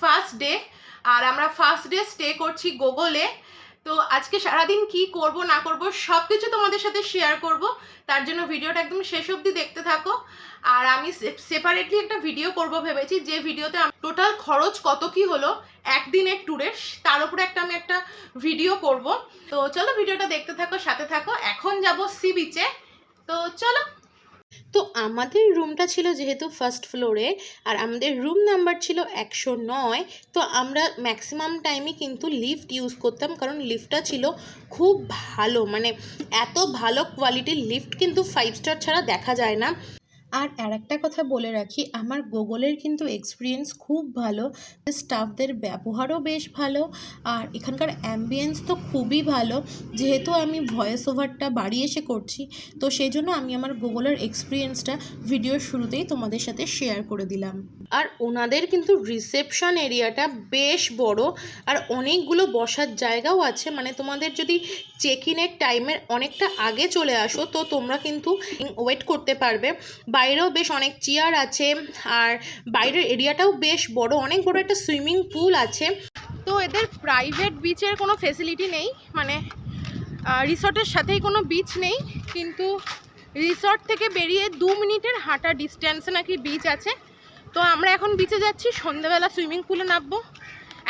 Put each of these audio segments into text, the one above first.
First day আর আমরা first day stay করছি গোগলে তো আজকে সারাদিন কি করব, না করব সব কিছু তোমাদের সাথে শেয়ার করব। তার জন্য ভিডিওটা একদম শেষ অবধি দেখতে থাকো। আর আমি সেপারেটলি একটা ভিডিও করব ভেবেছি, যে ভিডিওতে টোটাল খরচ কত কি হলো, একদিনের ট্যুরের তার উপরে একটা আমি একটা ভিডিও করব। তো চলো ভিডিওটা দেখতে থাকো, সাথে থাকো। এখন যাব সি বিচে তো চলো। তো আমাদের রুমটা ছিল যেহেতু ফার্স্ট ফ্লোরে আর আমাদের রুম নাম্বার ছিল একশো নয়, তো আমরা ম্যাক্সিমাম টাইমে কিন্তু লিফট ইউজ করতাম, কারণ লিফটটা ছিল খুব ভালো মানে এত ভালো কোয়ালিটির লিফট কিন্তু ফাইভ স্টার ছাড়া দেখা যায় না। আর আর একটা কথা বলে রাখি, আমার গুগলের কিন্তু এক্সপিরিয়েন্স খুব ভালো। স্টাফদের ব্যবহারও বেশ ভালো, আর এখানকার অ্যাম্বিয়েন্স তো খুবই ভালো। যেহেতু আমি ভয়েস ওভারটা বাড়ি এসে করছি, তো সেই জন্য আমি আমার গুগলের এক্সপিরিয়েন্সটা ভিডিওর শুরুতেই তোমাদের সাথে শেয়ার করে দিলাম। আর ওনাদের কিন্তু রিসেপশন এরিয়াটা বেশ বড়, আর অনেকগুলো বসার জায়গাও আছে। মানে তোমাদের যদি চেক ইনের টাইমের অনেকটা আগে চলে আসো, তো তোমরা কিন্তু ওয়েট করতে পারবে। বাইরেও বেশ অনেক চেয়ার আছে আর বাইরের এরিয়াটাও বেশ বড়, অনেক বড় একটা সুইমিং পুল আছে। তো এদের প্রাইভেট বিচের কোনো ফেসিলিটি নেই মানে রিসর্টের সাথেই কোনো বিচ নেই, কিন্তু রিসর্ট থেকে বেরিয়ে দু মিনিটের হাঁটা ডিস্টেন্সে নাকি বিচ আছে। তো আমরা এখন বিচে যাচ্ছি সন্ধেবেলা সুইমিং পুলে নামবো।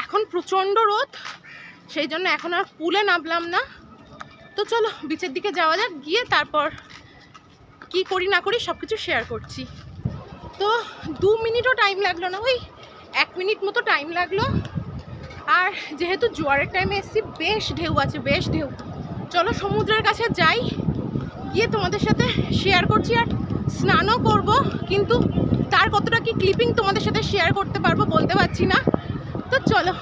এখন প্রচণ্ড রোদ, সেই জন্য এখন আর পুলে নামলাম না। তো চলো বিচের দিকে যাওয়া যাক, গিয়ে তারপর কি করি না করি সব কিছু শেয়ার করছি। তো দু মিনিটও টাইম লাগল না ওই এক মিনিট মতো টাইম লাগল। আর যেহেতু জোয়ারের টাইমে এসেছি, বেশ ঢেউ আছে, বেশ ঢেউ। চলো সমুদ্রের কাছে যাই। গিয়ে তোমাদের সাথে শেয়ার করছি আর স্নানও করব, কিন্তু তার কতটা কি ক্লিপিং তোমাদের সাথে শেয়ার করতে পারব বলতে পারছি না। তো চলো।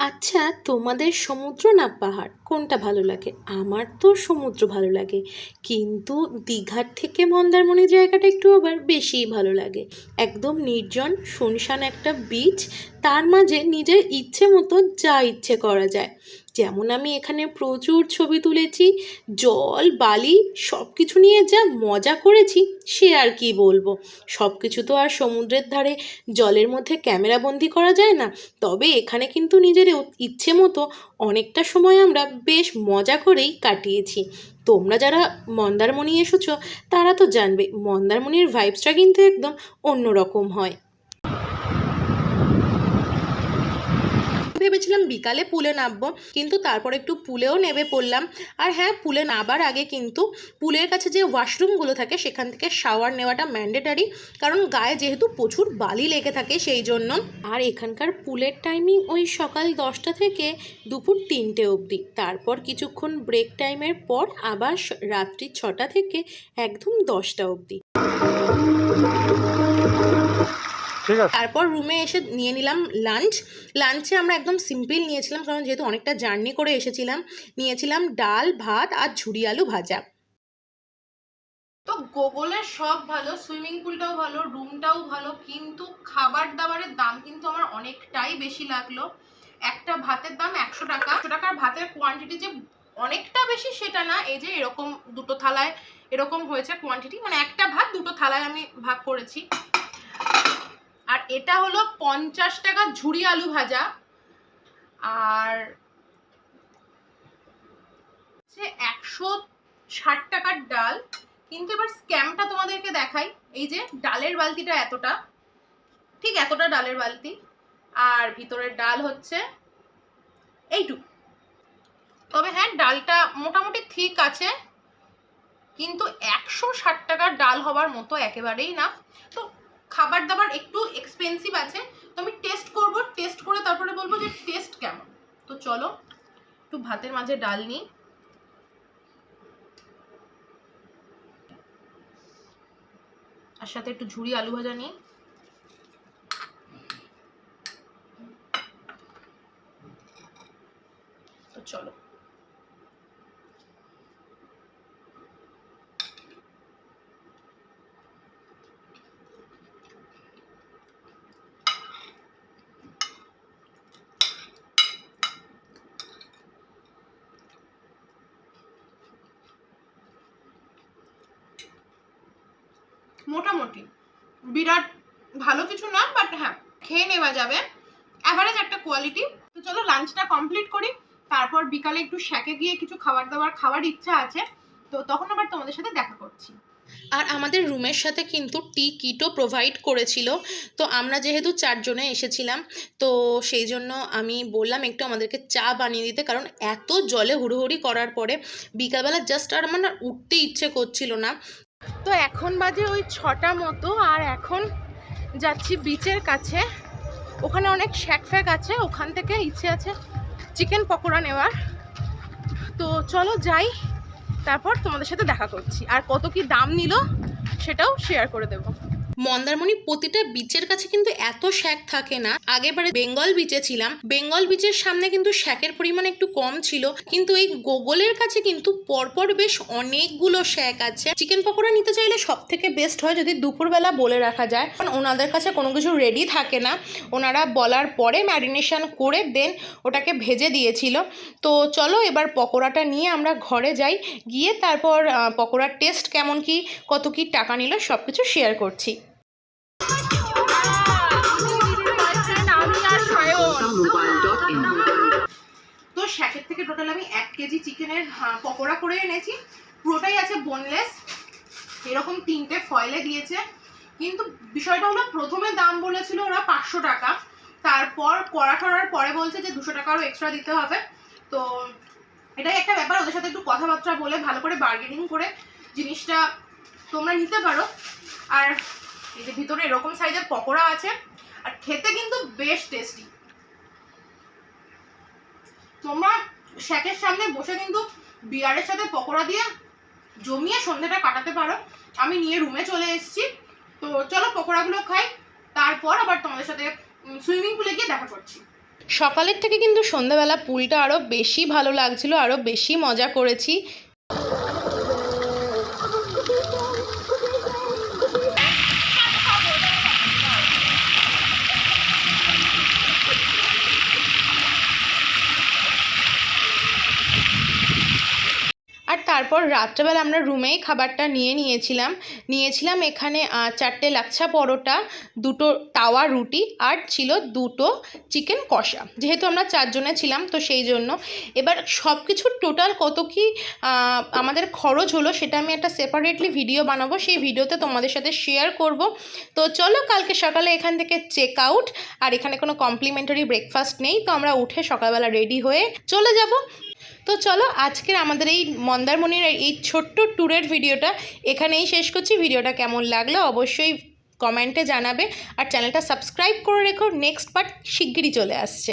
আচ্ছা তোমাদের সমুদ্র না পাহাড়? কোনটা ভালো লাগে? আমার তো সমুদ্র ভালো লাগে। কিন্তু দীঘার থেকে মন্দারমণি জায়গাটা একটু আবার বেশিই ভালো লাগে। একদম নির্জন, শুনশান একটা বিচ তার মাঝে নিজের ইচ্ছে মতো যা ইচ্ছে করা যায়। যেমন আমি এখানে প্রচুর ছবি তুলেছি, জল, বালি সব কিছু নিয়ে যা মজা করেছি, সে আর কি বলব। সব কিছু তো আর সমুদ্রের ধারে জলের মধ্যে ক্যামেরা বন্দি করা যায় না, তবে এখানে কিন্তু নিজের ইচ্ছে মতো অনেকটা সময় আমরা বেশ মজা করেই কাটিয়েছি। তোমরা যারা মন্দারমণি এসেছ, তারা তো জানবে, মন্দারমণির ভাইবসটা কিন্তু একদম অন্যরকম হয়। ভেবেছিলাম বিকালে পুলে নামবো, কিন্তু তারপর একটু পুলেও নেমে পড়লাম। আর হ্যাঁ পুলে নাবার আগে কিন্তু পুলের কাছে যে ওয়াশরুমগুলো থাকে, সেখান থেকে শাওয়ার নেওয়াটা ম্যান্ডেটারি, কারণ গায়ে যেহেতু প্রচুর বালি লেগে থাকে সেই জন্য। আর এখানকার পুলের টাইমিং ওই সকাল দশটা থেকে দুপুর তিনটে অবধি। তারপর কিছুক্ষণ ব্রেক টাইমের পর আবার রাত্রি ছটা থেকে একদম দশটা অবধি। ঠিক আছে। তারপর রুমে এসে নিয়ে নিলাম লাঞ্চ লাঞ্চে আমরা একদম সিম্পল নিয়েছিলাম কারণ যেহেতু অনেকটা জার্নি করে এসেছিলাম নিয়েছিলাম ডাল ভাত আর ঝুরি আলু ভাজা। তো গোগলের সব ভালো সুইমিং পুলটাও ভালো রুমটাও ভালো কিন্তু খাবার দাবারের দাম কিন্তু আমার অনেকটাই বেশি লাগল। একটা ভাতের দাম একশো টাকা একশো টাকার ভাতের কোয়ান্টিটি যে অনেকটা বেশি সেটা না এই যে এরকম দুটো থালায় এরকম হয়েছে কোয়ান্টিটি মানে একটা ভাত দুটো থালায় আমি ভাগ করেছি। আর এটা হলো পঞ্চাশ টাকা ঝুড়ি আলু ভাজা। আর একশো ষাট টাকার ডাল। কিন্তু এবার স্ক্যামটা তোমাদেরকে দেখাই। এই যে ডালের বালতিটা এতটা। ঠিক এতটা ডালের বালতি। আর ভিতরের ডাল হচ্ছে এইটুকু। তবে হ্যাঁ ডালটা মোটামুটি ঠিক আছে। কিন্তু একশো ষাট টাকার ডাল হবার মতো একেবারেই না। তো খাবার দাবার একটু এক্সপেন্সিভ আছে, তো আমি টেস্ট করব টেস্ট করে তারপরে বলব যে টেস্ট কেমন। তো চলো, একটু ভাতের মাঝে ডাল নিই। আর সাথে একটু ঝুড়ি আলু ভাজা নিই। তো চলো। মোটামুটি। বিরাট ভালো কিছু না বাট হ্যাঁ খেয়ে নেওয়া যাবে। অ্যাভারেজ একটা কোয়ালিটি তো চলো লাঞ্চটা কমপ্লিট করি। তারপর বিকালে একটু শ্যাকে গিয়ে কিছু খাবার দাবার খাওয়ার ইচ্ছা আছে। তো তখন আবার তোমাদের সাথে দেখা করছি। আর আমাদের রুমের সাথে কিন্তু টি কিটও প্রোভাইড করেছিল। তো আমরা যেহেতু চারজনে এসেছিলাম, তো সেই জন্য আমি বললাম একটু আমাদেরকে চা বানিয়ে দিতে। কারণ এত জলে হুড়োহুড়ি করার পরে বিকালবেলা জাস্ট আর আমার না উঠতে ইচ্ছে করছিল না। তো এখন বাজে ওই ছটা মতো, আর এখন যাচ্ছি বিচের কাছে। ওখানে অনেক শ্যাক ফ্যাক আছে, ওখান থেকে ইচ্ছে আছে চিকেন পকোড়া নেওয়ার। তো চলো যাই, তারপর তোমাদের সাথে দেখা করছি। আর কত কি দাম নিল সেটাও শেয়ার করে দেবো। মন্দারমণি প্রতিটা বিচের কাছে কিন্তু এত শ্যাক থাকে না। আগেবারে বেঙ্গল বিচে ছিলাম। বেঙ্গল বিচের সামনে কিন্তু শ্যাকের পরিমাণ একটু কম ছিল। কিন্তু এই গোগলের কাছে কিন্তু পরপর বেশ অনেকগুলো শ্যাক আছে। চিকেন পকোড়া নিতে চাইলে সব থেকে বেস্ট হয় যদি দুপুরবেলা বলে রাখা যায়। কারণ ওনাদের কাছে কোনো কিছু রেডি থাকে না। ওনারা বলার পরে ম্যারিনেশন করে দেন ওটাকে ভেজে দিয়েছিল। তো চলো এবার পকোড়াটা নিয়ে আমরা ঘরে যাই। গিয়ে তারপর পকোড়ার টেস্ট কেমন কি, কত কি টাকা নিল সব কিছু শেয়ার করছি। তো শ্যাকের থেকে টোটাল আমি এক কেজি চিকেনের পকোড়া করে এনেছি। পুরোটাই আছে বোনলেস এরকম তিনটে ফয়েলে দিয়েছে। কিন্তু বিষয়টা হলো, প্রথমে দাম বলেছিল ওরা পাঁচশো টাকা। তারপর করা করার পরে বলছে যে দুশো টাকা আরও এক্সট্রা দিতে হবে। তো এটাই একটা ব্যাপার, ওদের সাথে একটু কথাবার্তা বলে, ভালো করে বার্গেনিং করে জিনিসটা তোমরা নিতে পারো। আর এই যে ভিতরে এরকম সাইজের পকোড়া আছে আর খেতে কিন্তু বেশ টেস্টি তোমরা শ্যাকের সামনে বসে কিন্তু বিয়ারের সাথে পকোড়া দিয়ে জমিয়ে সন্ধ্যাটা কাটাতে পারো। আমি নিয়ে রুমে চলে এসেছি। তো চলো পকোড়াগুলো খাই, তারপর আবার তোমাদের সাথে সুইমিং পুলে গিয়ে দেখা করছি। সকালের থেকে কিন্তু সন্ধ্যাবেলা পুলটা আরও বেশি ভালো লাগছিল আরও বেশি মজা করেছি আর তারপর রাত্রেবেলা আমরা রুমেই খাবারটা নিয়ে নিয়েছিলাম। নিয়েছিলাম এখানে চারটে লাচ্ছা পরোটা, দুটো তাওয়া রুটি আর ছিল দুটো চিকেন কষা। যেহেতু আমরা চারজনে ছিলাম, তো সেই জন্য। এবার সব কিছুর টোটাল কত কি আমাদের খরচ হলো সেটা আমি একটা সেপারেটলি ভিডিও বানাবো। সেই ভিডিওতে তোমাদের সাথে শেয়ার করব। তো চলো কালকে সকালে এখান থেকে চেক আউট আর এখানে কোনো কমপ্লিমেন্টারি ব্রেকফাস্ট নেই, তো আমরা উঠে সকালবেলা রেডি হয়ে চলে যাব। তো চলো আজকের আমাদের এই মন্দারমণির এই ছোট্ট ট্যুরের ভিডিওটা এখানেই শেষ করছি। ভিডিওটা কেমন লাগল অবশ্যই কমেন্টে জানাবে। আর চ্যানেলটা সাবস্ক্রাইব করে রেখো। নেক্সট পার্ট শিগগিরই চলে আসছে।